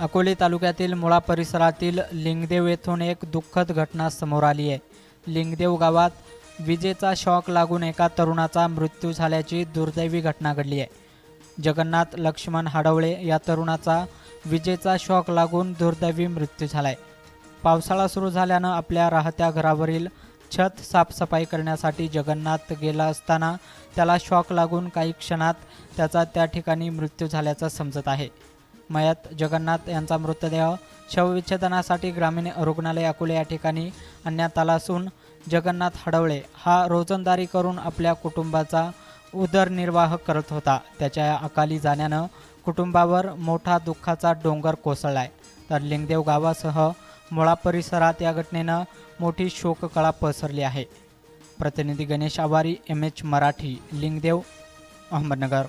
अकोले तालुक्यातील मुळा परिसरातील लिंगदेव येथून एक दुःखद घटना समोर आली आहे. लिंगदेव गावात विजेचा शॉक लागून एका तरुणाचा मृत्यू झाल्याची दुर्दैवी घटना घडली आहे. जगन्नाथ लक्ष्मण हाडवळे या तरुणाचा विजेचा शॉक लागून दुर्दैवी मृत्यू झाला आहे पावसाळा सुरू झाल्यानं आपल्या राहत्या घरावरील छत साफसफाई करण्यासाठी जगन्नाथ गेला असताना त्याला शॉक लागून काही क्षणात त्याचा त्या ठिकाणी मृत्यू झाल्याचं समजत आहे. मयत जगन्नाथ यांचा मृतदेह शवविच्छेदनासाठी ग्रामीण रुग्णालय अकोले या ठिकाणी आणण्यात आला असून जगन्नाथ हडवळे हा रोजंदारी करून आपल्या कुटुंबाचा उदरनिर्वाह करत होता. त्याच्या अकाली जाण्यानं कुटुंबावर मोठा दुःखाचा डोंगर कोसळलाय. तर लिंगदेव गावासह मुळा परिसरात या घटनेनं मोठी शोककळा पसरली आहे. प्रतिनिधी गणेश आवारी एम एच मराठी लिंगदेव अहमदनगर.